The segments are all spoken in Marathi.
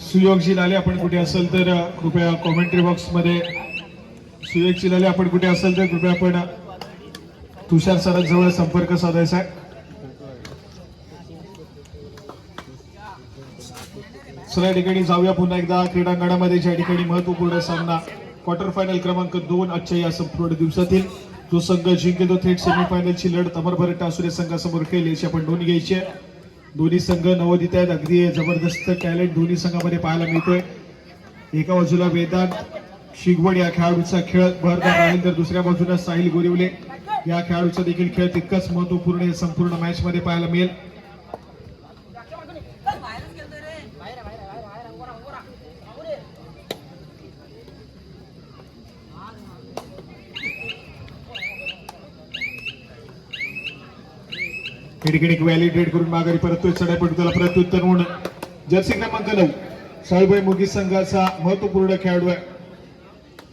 सुयोगजी लाले आपण कुठे असेल तर कृपया कॉमेंट्री बॉक्समध्ये. सुयोगजी लाले आपण कुठे असेल तर कृपया आपण तुषार सरांजवळ संपर्क साधायचा आहे. ठिकाणी जाऊया पुन्हा एकदा. क्रीडांगणामध्ये ज्या ठिकाणी महत्त्वपूर्ण सामना क्वार्टर फायनल क्रमांक दोन आजच्या या संपूर्ण दिवसातील जो संघ जिंकेल तो थेट सेमीफायनलची लढत अमरभर टासुरे संघासमोर खेळेल याची आपण नोंद घ्यायची आहे. दोन्ही संघ नवोदित आहेत. अगदी जबरदस्त टॅलेंट दोन्ही संघामध्ये पाहायला मिळतोय. एका बाजूला वेदांत शिगवड या खेळाडूचा खेळ भरदार राहील तर दुसऱ्या बाजूला साहिल गोरिवले. या खेळाडूचा देखील खेळ तितकाच महत्त्वपूर्ण संपूर्ण मॅच मध्ये पाहायला मिळेल. या व्हॅलिडेट करून माघारी परततोय चढापट त्याला प्रत्युत्तर म्हणून. जर्सी क्रमांक नऊ साहेबाई मुगी संघाचा महत्त्वपूर्ण खेळाडू आहे.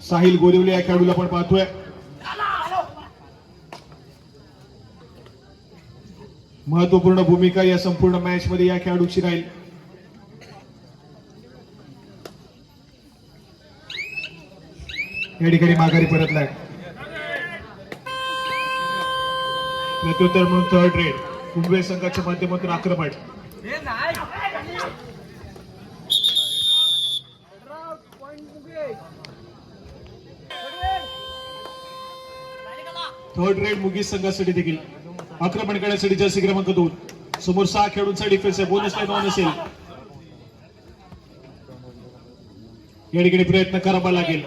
साहिल गोरिवले या खेळाडूला आपण पाहतोय. महत्त्वपूर्ण भूमिका या संपूर्ण मॅच मध्ये या खेळाडूची राहील. या ठिकाणी माघारी परतलाय. प्रत्युत्तर म्हणून थर्ड रेड कुंभे संघाच्या माध्यमातून आक्रमण थर्ड रेड मुगी संघासाठी देखील. आक्रमण करण्यासाठी जर्सी क्रमांक दोन. समोर सहा खेळाडूंचा डिफेन्स आहे. बोनस लाईन ऑन असेल. या ठिकाणी प्रयत्न करावा लागेल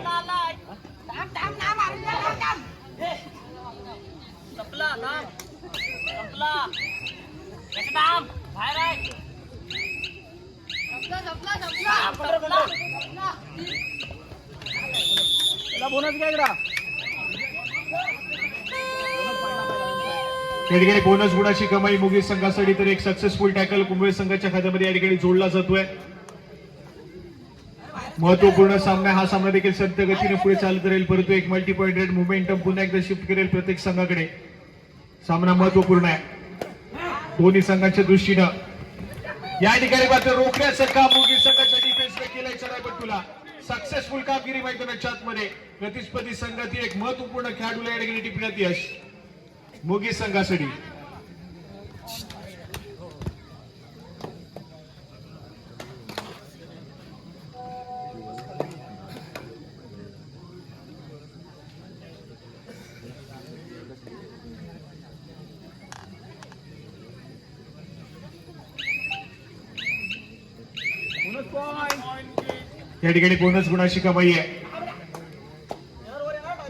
संपला नाम संपला त्याचं नाम बाहेर आहे संपला बोनस घ्या या ठिकाणी बोनस गुणाची कमाई मुगी संघासाठी तर एक सक्सेसफुल टॅकल कुंभे संघाच्या खात्यामध्ये या ठिकाणी जोडला जातोय. महत्त्वपूर्ण सामना हा सामना देखील संत गतीने पुढे चालत राहील. परंतु एक मल्टी पॉईंट रेट मुवमेंटम पुन्हा एकदा शिफ्ट करेल प्रत्येक संघाकडे. सामना महत्त्वपूर्ण आहे. दोन्ही संघांच्या दृष्टीनं. या ठिकाणी मात्र रोखण्याचं काम मुगी संघाच्या डिफेन्सने केलंय चढाईपट्टूला सक्सेसफुल कामगिरी मैदानाच्या आतमध्ये. प्रतिस्पर्धी संघातील एक महत्त्वपूर्ण खेळाडूला या ठिकाणी टिपण्यात यश. मुगी संघासाठी बोनस या ठिकाणी बोनस गुणाची कमाई आहे.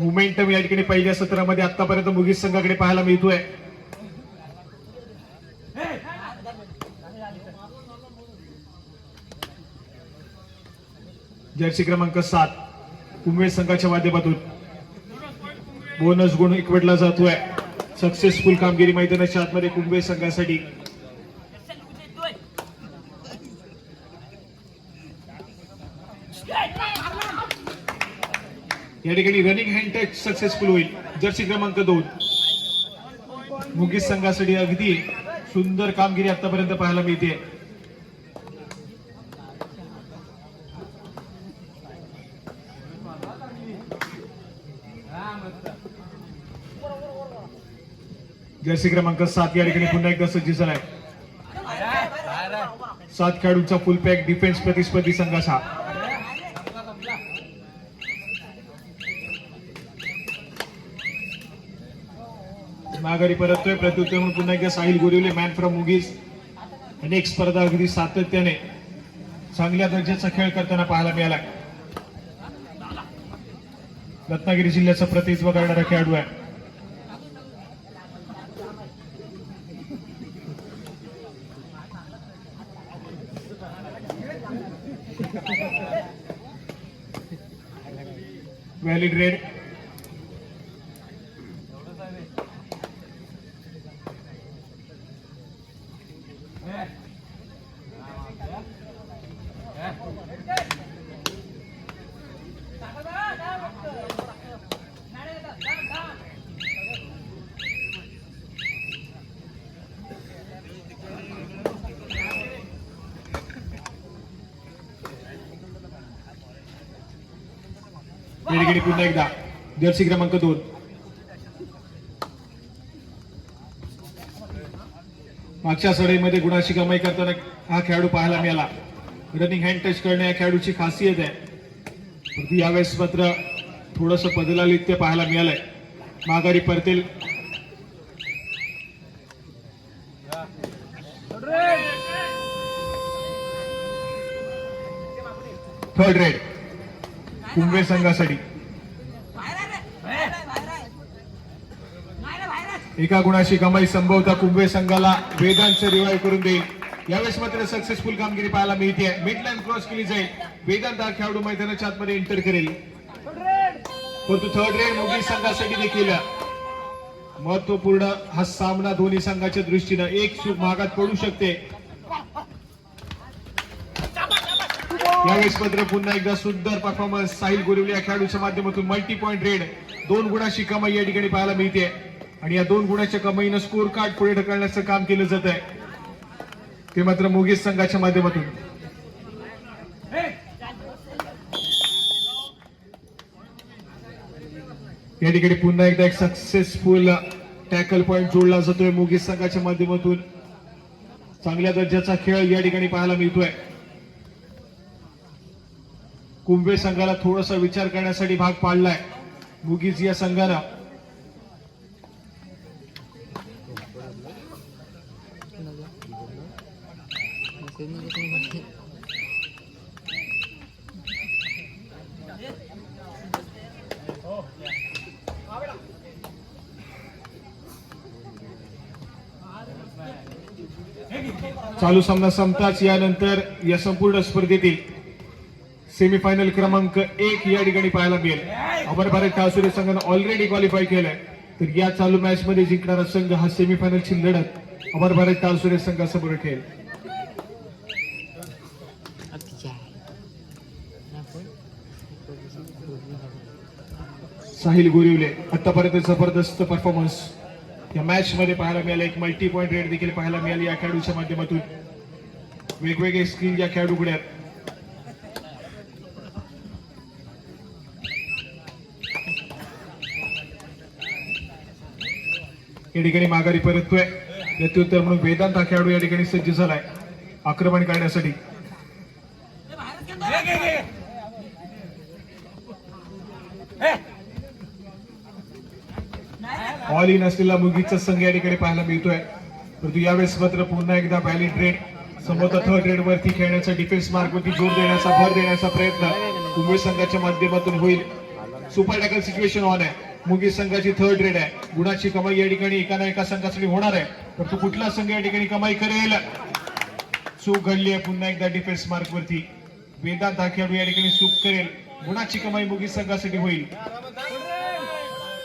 मोमेंटम या ठिकाणी पहिल्या सत्रामध्ये आतापर्यंत मुगीस संघाकडे पाहायला मिळतोय. जर्सी क्रमांक सात कुंभे संघाच्या माध्यमातून. बोनस गुण एकवटला जातोय. सक्सेसफुल कामगिरी मैदानाच्या आतमध्ये कुंभे संघासाठी. या ठिकाणी रनिंग हँड टच सक्सेसफुल होईल. जर्सी क्रमांक दोन. मुगीस संघासाठी अगदी सुंदर कामगिरी आतापर्यंत पाहायला मिळते. जर्सी क्रमांक सात या ठिकाणी पुन्हा एकदा सज्ज झालाय. सात खेळाडूंचा फुल पॅक डिफेन्स प्रतिस्पर्धी संघाचा. माघारी परततोय. प्रत्युत्तर म्हणून पुन्हा एकदा साहिल गोरिवले मॅन फ्रॉम मुगीज अनेक स्पर्धा अगदी सातत्याने चांगल्या दर्जाचा खेळ करताना पाहायला मिळाला रत्नागिरी जिल्ह्याचं प्रतिनिधित्व करणारा खेळाडू आहे. व्हॅलिड रेड ठिकाणी पुन्हा एकदा. जर्सी क्रमांक दोन. मागच्या सडईमध्ये गुणाशी कमाई करताना हा खेळाडू पाहायला मिळाला. रनिंग हँड टच करणे या खेळाडूची खासियत आहे. यावेळेस मात्र थोडस बदलालित्य पाहायला मिळालंय. माघारी परतील. थर्ड रेड कुंभे संघासाठी. एका गुणाशी कमाई संभवता कुंभे संघाला वेदांचं रिवाय करून देईल. यावेळेस मात्र सक्सेसफुल कामगिरी पाहायला मिळते. मिडलाईन क्रॉस केली जाईल. वेदांत हा खेळाडू मैदानाच्या आतमध्ये एंटर करेल. परंतु थर्ड रेड मोगी संघासाठी देखील महत्त्वपूर्ण हा सामना दोन्ही संघाच्या दृष्टीनं एक चूक महागात पडू शकते. यावेळेस मात्र पुन्हा एकदा सुंदर परफॉर्मन्स साहिल गोरिवले या खेळाडूच्या माध्यमातून मल्टी पॉईंट रेड दोन गुणाची कमाई या ठिकाणी पाहायला मिळते. आणि या दोन गुणाच्या कमाईनं स्कोर कार्ड पुढे ढकलण्याचं काम केलं जात आहे. ते मात्र मोगीस संघाच्या माध्यमातून. या ठिकाणी पुन्हा एकदा एक सक्सेसफुल टॅकल पॉईंट जोडला जातोय मोगीस संघाच्या माध्यमातून. चांगल्या दर्जाचा खेळ या ठिकाणी पाहायला मिळतोय. कुंभे संघाला थोडासा विचार करण्यासाठी भाग पाडलाय. मुगीज या संघाला. चालू सामना संपताच यानंतर या संपूर्ण स्पर्धेतील सेमीफायनल क्रमांक एक या ठिकाणी पाहायला मिळेल. अमर भारत टासुरे संघानं ऑलरेडी क्वालिफाय केलंय. तर या चालू मॅच मध्ये जिंकणारा संघ हा सेमीफायनलची लढत अमर भारत टासुरे संघासमोर खेळेल साहिल गोरिवले आतापर्यंत जबरदस्त परफॉर्मन्स या मॅच मध्ये पाहायला मिळाला. एक मल्टी पॉईंट रेट देखील पाहायला मिळाली या खेळाडूच्या माध्यमातून. वेगवेगळे स्किल या खेळाडूकडे या ठिकाणी माघारी परततोय. प्रत्युत्तर म्हणून वेदांत हा खेळाडू या ठिकाणी सज्ज झालाय. आक्रमण करण्यासाठी. ऑल इन असलेला मुगीचा संघ या ठिकाणी पाहायला मिळतोय. परंतु यावेळेस मात्र पुन्हा एकदा व्हॅलिड रेड संभवतः थर्ड रेड वरती खेळण्याचा डिफेन्स मार्क वरती जोर देण्याचा भर देण्याचा प्रयत्न मुंबई संघाच्या माध्यमातून होईल. सुपर टॅकल सिच्युएशन ऑन आहे. मुंगी संघाची थर्ड रेड आहे. गुणाची कमाई या ठिकाणी एका ना एका संघासाठी होणार आहे. तर तो कुठला संघ या ठिकाणी कमाई करेल? चूक घडली आहे पुन्हा एकदा डिफेन्स मार्क वरती. वेदांत हा खेळाडू या ठिकाणी चूक करेल. गुणाची कमाई मुगी संघासाठी होईल.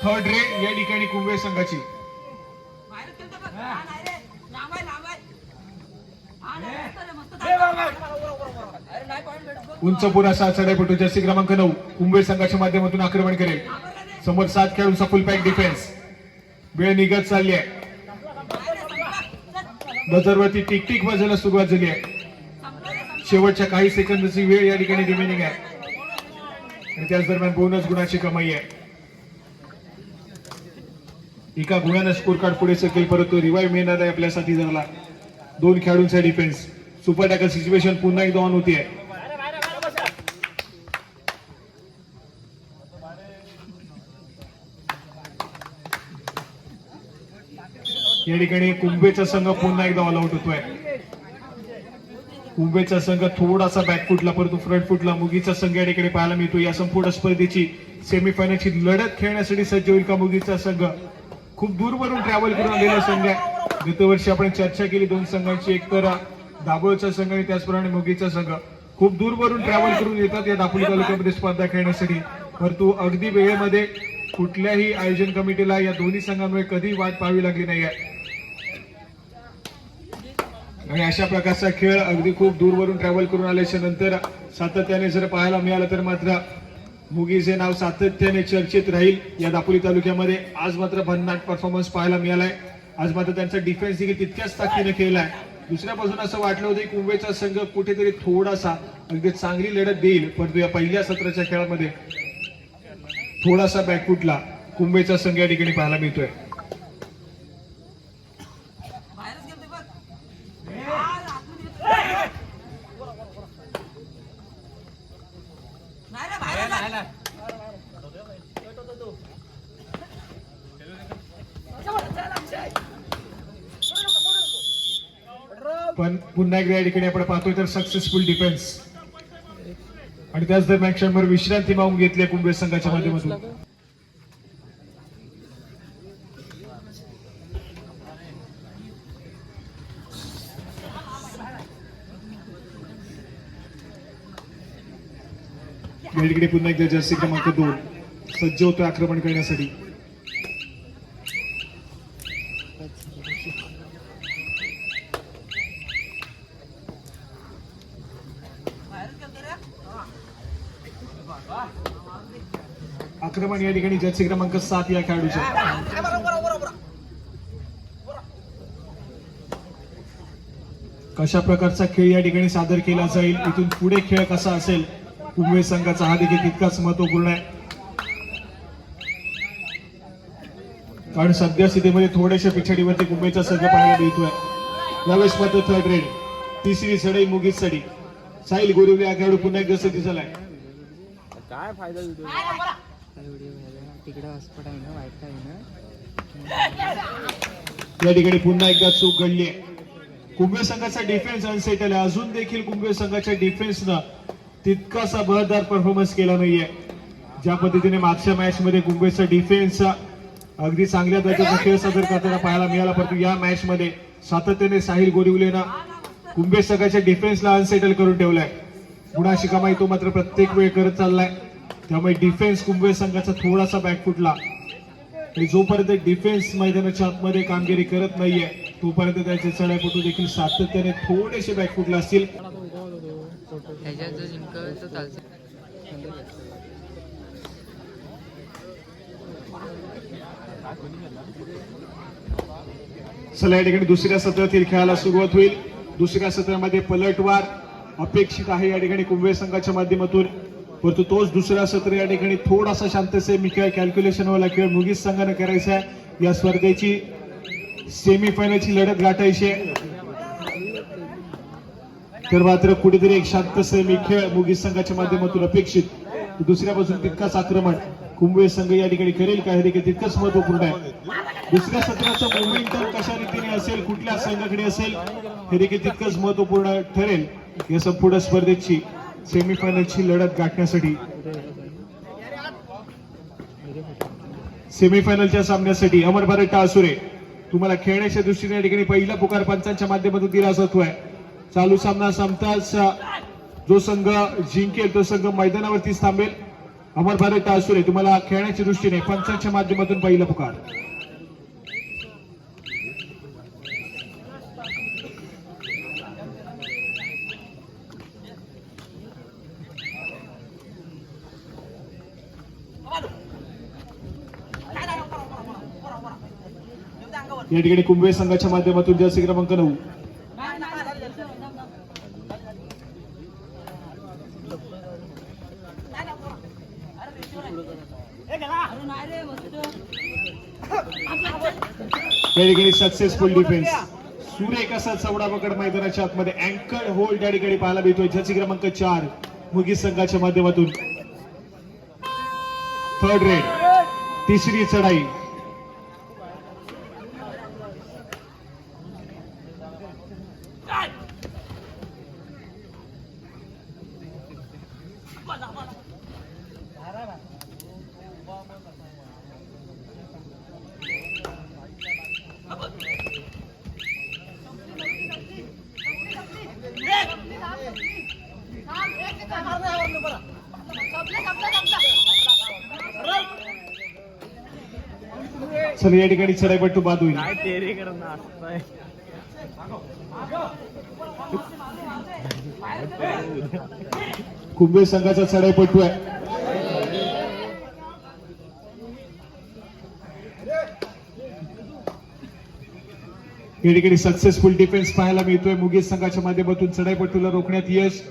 थर्ड रेड या ठिकाणी कुंभे संघाची. उंच पुरा सात चढाईपटू जर्सी क्रमांक नऊ. कुंभे संघाच्या माध्यमातून आक्रमण करेल. समोर सात खेळूंचा फुल पॅक डिफेन्स वेळ निघत चालली आहे. बजरवरती टिक टिक वाजायला सुरुवात झाली आहे. शेवटच्या काही सेकंदची वेळ या ठिकाणी रिमेनिंग आहे. आणि त्याच दरम्यान बोनस गुणाची कमाई आहे. एका गुणानं स्कोर कार्ड पुढे सकेल परंतु रिवाईव्ह मिळणार आहे आपल्या साथीदाराला दोन खेळाडूंचा डिफेन्स सुपर टॅकल सिच्युएशन पुन्हा एकदा ऑन होती आहे या ठिकाणी कुंभेचा संघ पुन्हा एकदा ऑल आउट होतोय. कुंभेचा संघ थोडासा बॅक फुटला परंतु फ्रंट फुटला. मुगीचा संघ या ठिकाणी पाहायला मिळतो या संपूर्ण स्पर्धेची सेमीफायनलची लढत खेळण्यासाठी सज्ज होईल का मुगीचा संघ? खूप दूरवरून ट्रॅव्हल करून आलेला संघ आहे. गतवर्षी आपण चर्चा केली दोन संघांची. एक तर दाभोळचा संघ आणि त्याचप्रमाणे मुगीचा संघ. खूप दूरवरून ट्रॅव्हल करून येतात या दापोली तालुक्यामध्ये स्पर्धा खेळण्यासाठी. परंतु अगदी वेळेमध्ये कुठल्याही आयोजन कमिटीला या दोन्ही संघांमुळे कधी वाट पाहावी लागली नाही आहे आणि अशा प्रकारचा खेळ अगदी खूप दूरवरून ट्रॅव्हल करून आल्याच्यानंतर सातत्याने जर पाहायला मिळालं तर मात्र मुगीचे नाव सातत्याने चर्चेत राहील या दापोली तालुक्यामध्ये. आज मात्र भन्नाट परफॉर्मन्स पाहायला मिळालाय. आज मात्र त्यांचा डिफेन्स देखील तितक्याच ताकदीने खेळलाय. दुसऱ्या बाजून असं वाटलं होतं की मुंबईचा संघ कुठेतरी थोडासा अगदी चांगली लढत देईल परंतु या पहिल्या सत्राच्या खेळामध्ये थोडासा बॅकफुटला कुंभेचा संघ या ठिकाणी पाहायला मिळतोय. पण पुन्हा एकदा या ठिकाणी आपण पाहतोय तर सक्सेसफुल डिफेन्स आणि त्याच दरम्यान क्षणभर विश्रांती मागून घेतली कुंभे संघाच्या माध्यमातून. वेळीकडे पुन्हा एकदा जर्सी क्रमांक दोन. सज्ज होतो आक्रमण करण्यासाठी. आक्रमण या ठिकाणी जर्सी क्रमांक सात या खेळाडूच्या. कशा प्रकारचा खेळ या ठिकाणी सादर केला जाईल? इथून पुढे खेळ कसा असेल? कुंभे संघाचा हा देखील तितकाच महत्त्वपूर्ण आहे. कारण सध्या स्थितीमध्ये थोड्याशा पिछाडीवरती कुंभेचा संघ पाहायला मिळतोय. यावेळेस मात्र थर्ड रेड तिसरी सडई मुगीत सडी. साहिल गोरिवले हा खेळाडू पुन्हा एकदा सती झालाय काय फायदा व्हिडिओ व्हिडिओ घ्यायला? तिकडे हॉस्पिटल आहे ना वाईट आहे ना. या ठिकाणी पुन्हा एकदा चूक घडली आहे. कुंभे संघाचा डिफेन्स अनसेटल आहे. अजून देखील कुंभे संघाच्या डिफेन्सनं तितकासा बळदार परफॉर्मन्स केला नाहीये. ज्या पद्धतीने मागच्या मॅच मध्ये कुंभेचा डिफेन्स अगदी चांगल्या दर्जाचा खेळ सादर करताना पाहायला मिळाला परंतु या मॅच मध्ये सातत्याने साहिल गोरिवलेनं कुंभे संघाच्या डिफेन्सला अनसेटल करून ठेवलाय. गुणाशी कमाई तो मात्र प्रत्येक वेळ करत चाललाय. त्यामुळे डिफेन्स कुंभे संघाचा थोडासा बॅकफुटला आणि जोपर्यंत डिफेन्स मैदानाच्या आतमध्ये कामगिरी करत नाहीये तोपर्यंत त्याचे चढाईपटू देखील सातत्याने थोडेसे बॅकफुटला असतील. चला या ठिकाणी दुसऱ्या सत्रातील खेळाला सुरुवात होईल. दुसऱ्या सत्रामध्ये पलटवार अपेक्षित आहे या ठिकाणी कुंभे संघाच्या माध्यमातून. परंतु तोच दुसरा सत्र या ठिकाणी थोडासा शांतसे मी खेळ कॅल्क्युलेशन व्हायला खेळ मुगीच संघाने करायचा आहे. या स्पर्धेची सेमीफायनलची लढत गाठायची आहे. तर मात्र कुठेतरी एक शांत सेमी खेळ मुगीज संघाच्या माध्यमातून अपेक्षित. दुसऱ्या बाजून तितकाच आक्रमण कुंभे संघ या ठिकाणी करेल का हे देखील तितकंच महत्त्वपूर्ण आहे. दुसऱ्या सत्राचं मोमेंटम कशा रीतीने असेल कुठल्या संघाकडे असेल हे देखील तितकंच महत्त्वपूर्ण ठरेल. या संपूर्ण स्पर्धेची सेमीफायनलची लढत गाठण्यासाठी सेमीफायनलच्या सामन्यासाठी अमर भारत टाळसुरे तुम्हाला खेळण्याच्या दृष्टीने या ठिकाणी पहिला पुकार पंचांच्या माध्यमातून दिला जातोय चालू सामना संपताच जो संघ जिंकेल तो संघ मैदानावरतीच थांबेल. अमर भारत टाळसुरे तुम्हाला खेळण्याच्या दृष्टीने पंचांच्या माध्यमातून पहिला पुकार. या ठिकाणी कुंभे संघाच्या माध्यमातून जर्सी क्रमांक नऊ. या ठिकाणी सक्सेसफुल डिफेन्स सुरेख असा चौडा पकड मैदानाच्या आतमध्ये अँकर होल्ड या ठिकाणी पाहायला मिळतोय. जर्सी क्रमांक चार मुगी संघाच्या माध्यमातून. थर्ड रेड तिसरी चढाई. चला या ठिकाणी चढाईपट्टू बाद होईल कुंभे संघाचा चढाईपट्टू आहे. या ठिकाणी सक्सेसफुल डिफेन्स पाहायला मिळतोय. मुगेश संघाच्या माध्यमातून चढाईपट्टूला रोखण्यात यश.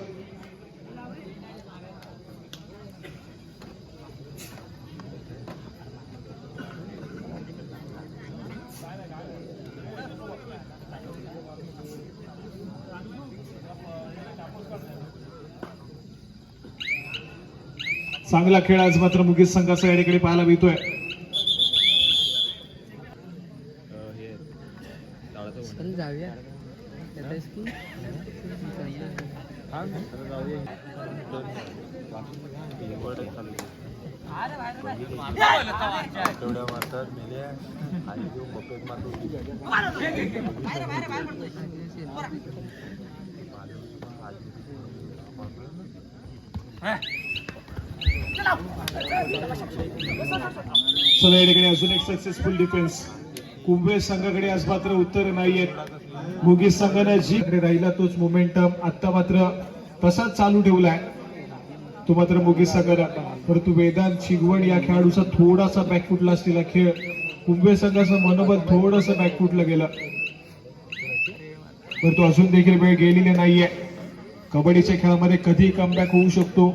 चांगला खेळ आज मात्र मुगीस संघाचा या ठिकाणी पाहायला मिळतोय. चल जाऊया तेवढ्या मारतात आणि तो बकेट मारतो चला या ठिकाणी अजून एक सक्सेसफुल डिफेन्स कुंभे संघाकडे आज मात्र उत्तर नाहीयेत मुगीस संघाने जी राहिला तोच मोमेंटम आता मात्र तसाच चालू ठेवलाय. तो मात्र मुगीस संघाला परंतु वेदांत चिगवण या खेळाडूचा थोडासा बॅकफुटला असलेला खेळ कुंभे संघाचं मनोबल थोडस बॅकफुटला गेलं. परंतु अजून देखील वेळ गेलेली नाहीये. कबड्डीच्या खेळामध्ये कधी कमबॅक होऊ शकतो.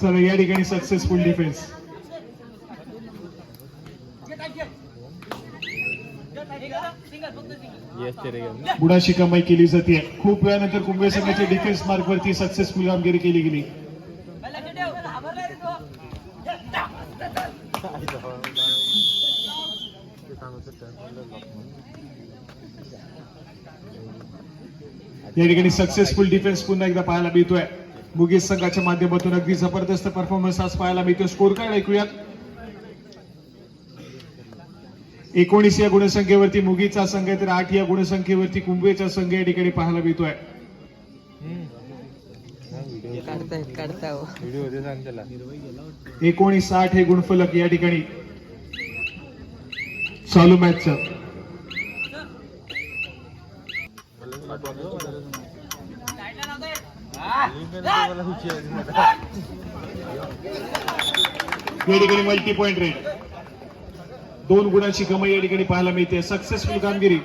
चला या ठिकाणी सक्सेसफुल डिफेन्स बुडाशी कमाई केली जाते. खूप वेळानंतर कुंभे संघाच्या डिफेन्स मार्क वरती सक्सेसफुल कामगिरी केली गेली. या ठिकाणी सक्सेसफुल डिफेन्स पुन्हा एकदा पाहायला मिळतोय. मुगीस संघाच्या माध्यमातून अगदी जबरदस्त परफॉर्मन्स आज पाहायला मिळतोय. स्कोर कार्ड ऐकूयात. एकोणीस या गुणसंख्येवरती मुगीचा संघ आहे तर आठ या गुणसंख्येवरती कुंभेचा संघ या ठिकाणी पाहायला मिळतोय. एकोणीस आठ हे गुणफलक या ठिकाणी. चालू मॅच या ठिकाणी मल्टी पॉइंट रेट दोन गुणांची कमाई या ठिकाणी पाहायला मिळते. सक्सेसफुल कामगिरी.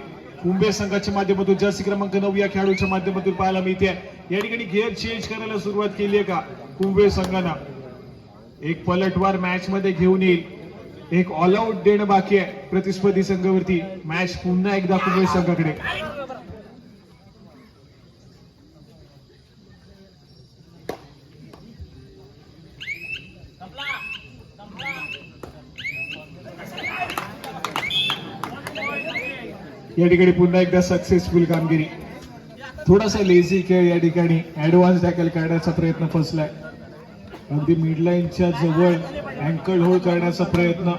कुंभे संघाच्या माध्यमातून जर्सी क्रमांक नऊ या खेळाडूच्या माध्यमातून पाहायला मिळते. या ठिकाणी गिअर चेंज करायला सुरुवात केली आहे का? कुंभे संघानं. एक पलटवार मॅच मध्ये घेऊन येईल. एक ऑल आउट देणं बाकी आहे. प्रतिस्पर्धी संघावरती मॅच पुन्हा एकदा कुंभे संघाकडे. या ठिकाणी पुन्हा एकदा सक्सेसफुल कामगिरी. थोडासा लेझी खेळ या ठिकाणी. ऍडव्हान्स टॅकल करण्याचा प्रयत्न फसलाय. अगदी मिडलाईनच्या जवळ अँकल होल्ड करण्याचा प्रयत्न.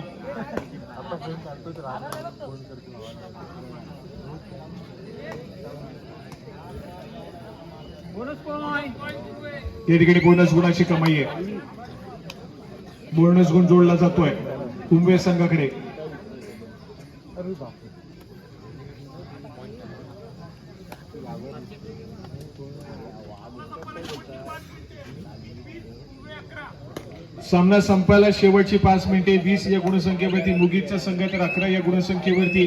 या ठिकाणी बोनस गुणाची कमाई आहे. बोनस गुण जोडला जातोय. कुंभे संघाकडे. सामना संपायला शेवटची पाच मिनिटे वीस या गुणसंख्येवरती मुगीचा संघ तर अकरा या गुणसंख्येवरती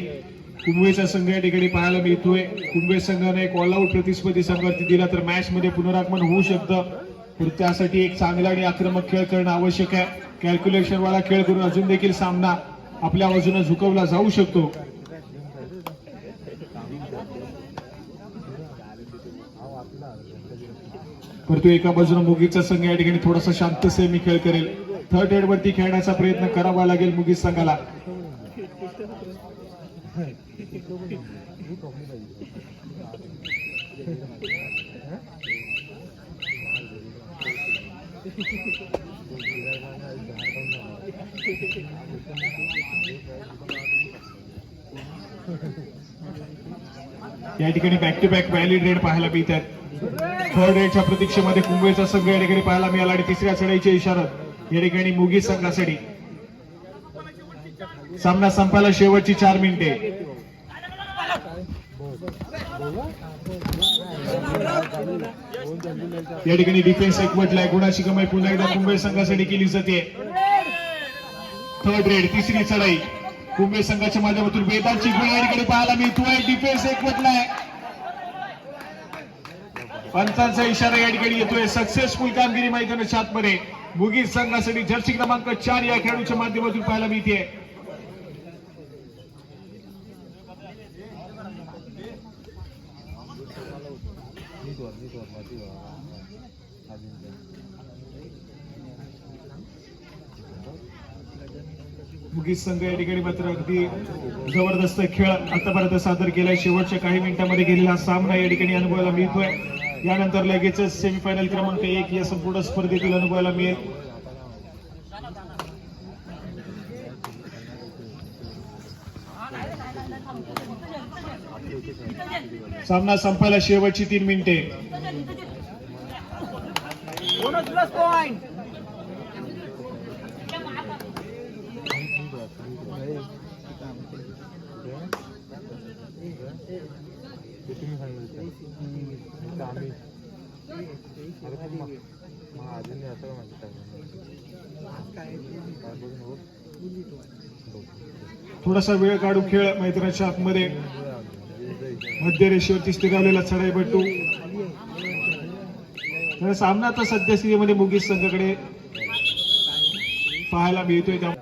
कुंभेचा संघ या ठिकाणी पाहायला मिळतोय. कुंभे संघाने एक ऑलआउट प्रतिस्पर्धी संघावरती दिला तर मॅच मध्ये पुनरागमन होऊ शकतं. त्यासाठी एक चांगला आणि आक्रमक खेळ करणं आवश्यक आहे. कॅल्क्युलेशन वाला खेळ करून अजून देखील सामना आपल्या बाजूने झुकवला जाऊ शकतो. परंतु एका बाजूने मुगीचा संघ या ठिकाणी थोडासा शांत सेमी खेळ करेल. थर्ड हेड वरती खेळण्याचा प्रयत्न करावा लागेल मुगीज संघाला. या ठिकाणी back to back valid raid पाहायला मिळतात. थर्ड रेडच्या प्रतीक्षेमध्ये कुंबईचा संघ या ठिकाणी पाहायला मिळाला आणि तिसऱ्या चढाईची इशारत या ठिकाणी मुगी संघासाठी. सामना संपायला शेवटची चार मिनिटे. या ठिकाणी डिफेन्स एकवटलाय गुणाची कमाई पुन्हा एकदा कुंबई संघासाठी केली जाते? थर्ड रेड तिसरी चढाई कुंबई संघाच्या माध्यमातून वेदांची गुण या ठिकाणी पाहायला मिळतोय. डिफेन्स एकवटलाय पंचांचा इशारा या ठिकाणी येतोय. सक्सेसफुल कामगिरी मैदानाच्या आतमध्ये. मुगी संघासाठी जर्सी क्रमांक चार या खेळाडूच्या माध्यमातून पाहायला मिळते नीट मुगी संघ या ठिकाणी मात्र अगदी जबरदस्त खेळ आतापर्यंत सादर केलाय. शेवटच्या काही मिनिटांमध्ये गेलेला सामना या ठिकाणी अनुभवायला मिळतोय. यानंतर लगेचच सेमीफायनल क्रमांक एक या संपूर्ण स्पर्धेतील अनुभवायला मिळेल. सामना संपायला शेवटची तीन मिनिटे ते तुम्ही सांगितलं आम्ही अजून असं माहिती काय बघून थोडासा वेळ काढू खेळ मैदानाच्या आतमध्ये. मध्य रेषेवरती स्थिरावलेला चढाईपट्टू तर सामना आता सध्या स्थितीमध्ये मुगीस संघाकडे पाहायला मिळतोय त्या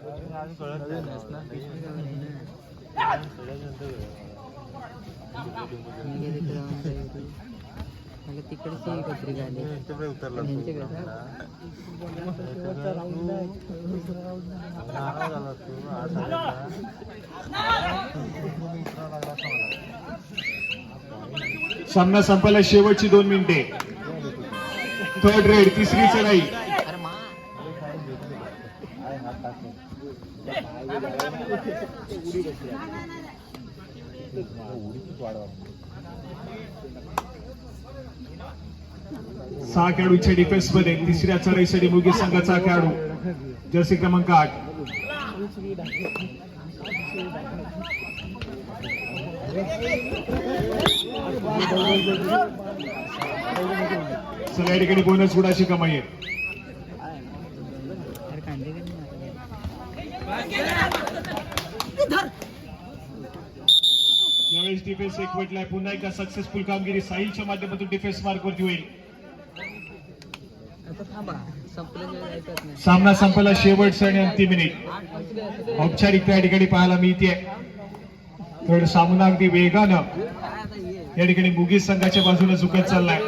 अजून कळत नाही मी गेले तर जाऊन जाईल होती. मला तिकडची? नाराज झाला. सामना संपायला शेवटची दोन मिनिटे थर्ड रेड तिसरी चढाई अरे सहा खेळाडूच्या डिफेन्समध्ये. तिसऱ्या चढाईसाठी मुगी संघाचा खेळाडू. जर्सी क्रमांक आठ. सगळ्या ठिकाणी बोनस गुणाची कमाई आहे अरे कांदे का नाही यावेळेस डिफेन्स एक म्हटलाय पुन्हा एकदा सक्सेसफुल कामगिरी साहिलच्या माध्यमातून डिफेन्स मार्क वरती होईल सामना संपायला शेवटचा आणि अंतिम मिनिट असू दे असू दे औपचारिकता या ठिकाणी पाहायला मिळते तर सामना अगदी वेगानं ये या ठिकाणी मुगीस संघाच्या बाजूला झुकत चाललाय